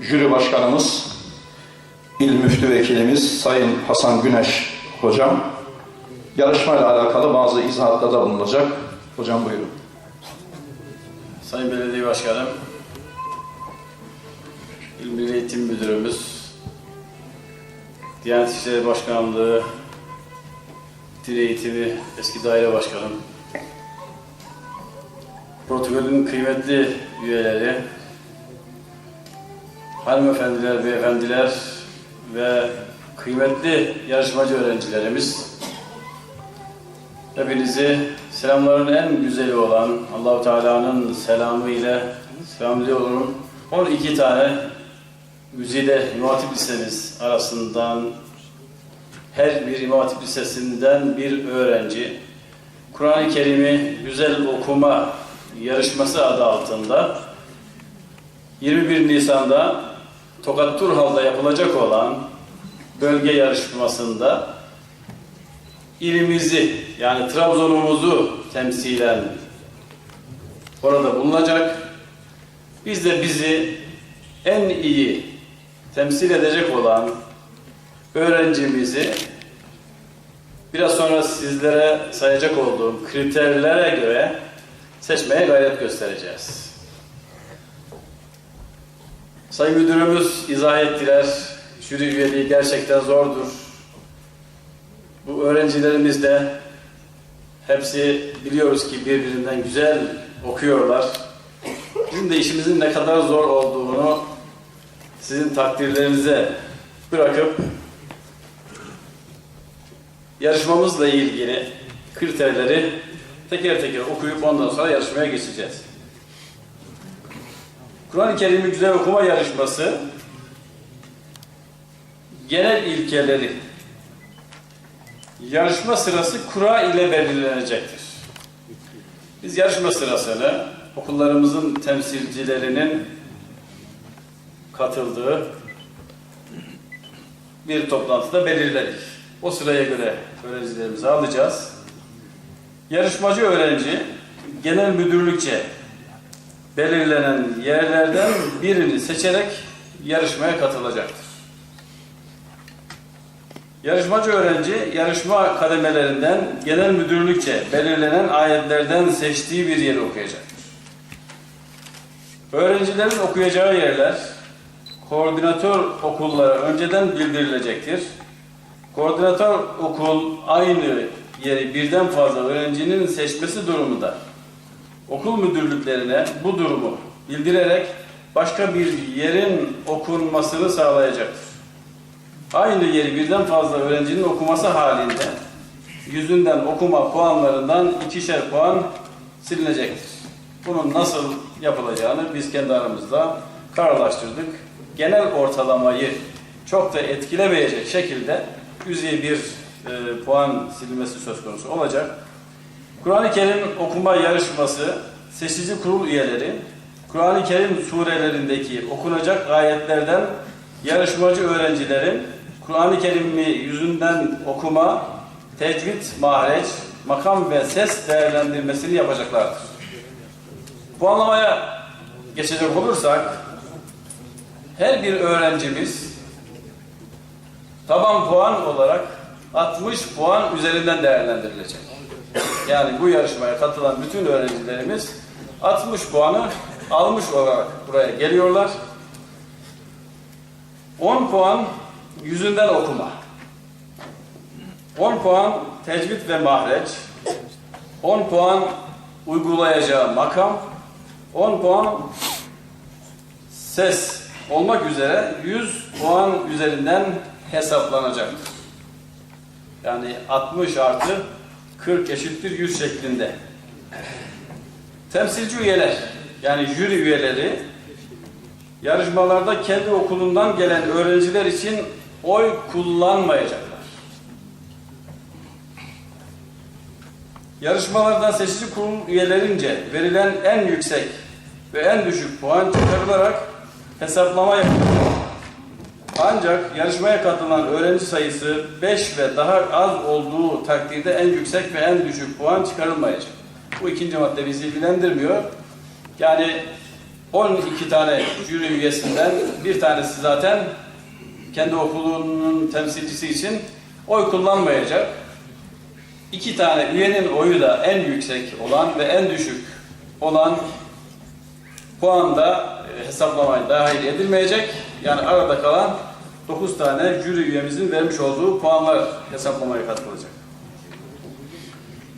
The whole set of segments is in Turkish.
jüri başkanımız, il müftü vekilimiz Sayın Hasan Güneş hocam yarışmayla alakalı bazı izahatta bulunacak. Hocam buyurun. Sayın Belediye Başkanım, İl Milli Eğitim Müdürümüz, Diyanet İşleri Başkanlığı, Dil Eğitimi Eski Daire Başkanım, protokolün kıymetli üyeleri, hanımefendiler, beyefendiler ve kıymetli yarışmacı öğrencilerimiz, Hepinizi selamların en güzeli olan Allahu Teala'nın selamı ile selamlıyorum. 12 tane Güzide İmam Hatip Lisemiz arasından her bir İmam Lisesi'nden bir öğrenci Kur'an-ı Kerim'i güzel okuma yarışması adı altında 21 Nisan'da Tokat Turhal'da yapılacak olan bölge yarışmasında ilimizi yani Trabzon'umuzu temsilen orada bulunacak. Biz de bizi en iyi temsil edecek olan öğrencimizi biraz sonra sizlere sayacak olduğum kriterlere göre seçmeye gayret göstereceğiz. Sayın Müdürümüz izah ettiler. Jüri üyeliği gerçekten zordur. Bu öğrencilerimiz de hepsi biliyoruz ki birbirinden güzel okuyorlar. Bizim de işimizin ne kadar zor olduğunu sizin takdirlerinize bırakıp yarışmamızla ilgili kriterleri teker teker okuyup ondan sonra yarışmaya geçeceğiz. Kur'an-ı Kerim'i güzel okuma yarışması genel ilkeleri yarışma sırası kura ile belirlenecektir. Biz yarışma sırasını okullarımızın temsilcilerinin katıldığı bir toplantıda belirledik. O sıraya göre öğrencilerimizi alacağız. Yarışmacı öğrenci genel müdürlükçe belirlenen yerlerden birini seçerek yarışmaya katılacaktır. Yarışmacı öğrenci yarışma kademelerinden genel müdürlükçe belirlenen ayetlerden seçtiği bir yeri okuyacaktır. Öğrencilerin okuyacağı yerler koordinatör okullara önceden bildirilecektir. Koordinatör okul aynı yeri birden fazla öğrencinin seçmesi durumunda okul müdürlüklerine bu durumu bildirerek başka bir yerin okunmasını sağlayacaktır. Aynı yeri birden fazla öğrencinin okuması halinde yüzünden okuma puanlarından ikişer puan silinecektir. Bunun nasıl yapılacağını biz kendi aramızda kararlaştırdık. Genel ortalamayı çok da etkilemeyecek şekilde yüzeye bir e, puan silinmesi söz konusu olacak. Kur'an-ı Kerim okuma yarışması seçici kurul üyeleri Kur'an-ı Kerim surelerindeki okunacak ayetlerden yarışmacı öğrencilerin Kur'an-ı Kerim'i yüzünden okuma, tecvid, mahreç, makam ve ses değerlendirmesini yapacaklardır. Puanlamaya geçecek olursak her bir öğrencimiz taban puan olarak 60 puan üzerinden değerlendirilecek. Yani bu yarışmaya katılan bütün öğrencilerimiz 60 puanı almış olarak buraya geliyorlar. 10 puan yüzünden okuma. 10 puan tecvid ve mahreç. 10 puan uygulayacağı makam. 10 puan ses olmak üzere 100 puan üzerinden hesaplanacaktır. Yani 60 artı 40 eşittir 100 şeklinde. Temsilci üyeler yani jüri üyeleri yarışmalarda kendi okulundan gelen öğrenciler için oy kullanmayacaklar. Yarışmalardan seçici kurul üyelerince verilen en yüksek ve en düşük puan çıkarılarak hesaplama yapılacak. Ancak yarışmaya katılan öğrenci sayısı 5 ve daha az olduğu takdirde en yüksek ve en düşük puan çıkarılmayacak. Bu ikinci madde bizi ilgilendirmiyor. Yani 12 tane jüri üyesinden bir tanesi zaten kendi okulunun temsilcisi için oy kullanmayacak. İki tane üyenin oyu da en yüksek olan ve en düşük olan puan da e, hesaplamaya dahil edilmeyecek. Yani arada kalan 9 tane jüri üyemizin vermiş olduğu puanlar hesaplamaya katılacak.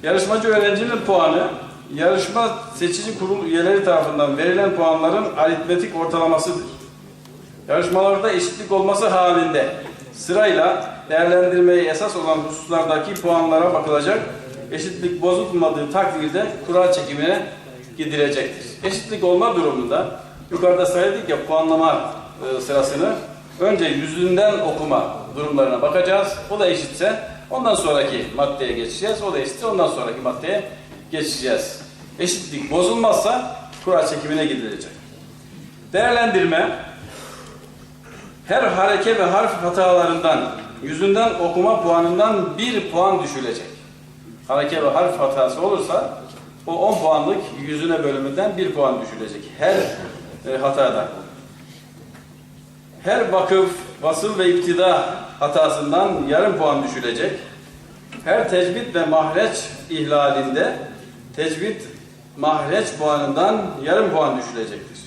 Yarışmacı öğrencinin puanı, yarışma seçici kurul üyeleri tarafından verilen puanların aritmetik ortalamasıdır. Yarışmalarda eşitlik olması halinde sırayla değerlendirmeye esas olan hususlardaki puanlara bakılacak. Eşitlik bozulmadığı takdirde kura çekimine gidilecektir. Eşitlik olma durumunda yukarıda saydık ya puanlama e, sırasını önce yüzünden okuma durumlarına bakacağız. O da eşitse ondan sonraki maddeye geçeceğiz. O da eşitse ondan sonraki maddeye geçeceğiz. Eşitlik bozulmazsa kura çekimine gidilecek. Değerlendirme her hareke ve harf hatalarından yüzünden okuma puanından bir puan düşülecek. Hareke ve harf hatası olursa o 10 puanlık yüzüne bölümünden bir puan düşülecek. Her e, hatadan. Her vakıf, vasıl ve iktida hatasından yarım puan düşülecek. Her tecvid ve mahreç ihlalinde tecvid mahreç puanından yarım puan düşülecektir.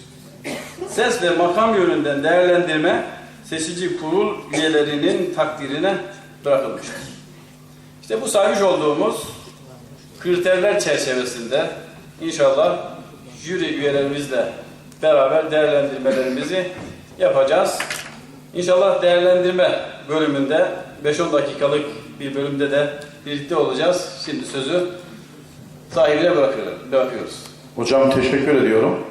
Ses ve makam yönünden değerlendirme seçici kurul üyelerinin takdirine bırakılmıştır. İşte bu saymış olduğumuz kriterler çerçevesinde inşallah jüri üyelerimizle beraber değerlendirmelerimizi yapacağız. İnşallah değerlendirme bölümünde 5-10 dakikalık bir bölümde de birlikte olacağız. Şimdi sözü sahibine bırakıyoruz. Hocam teşekkür ediyorum.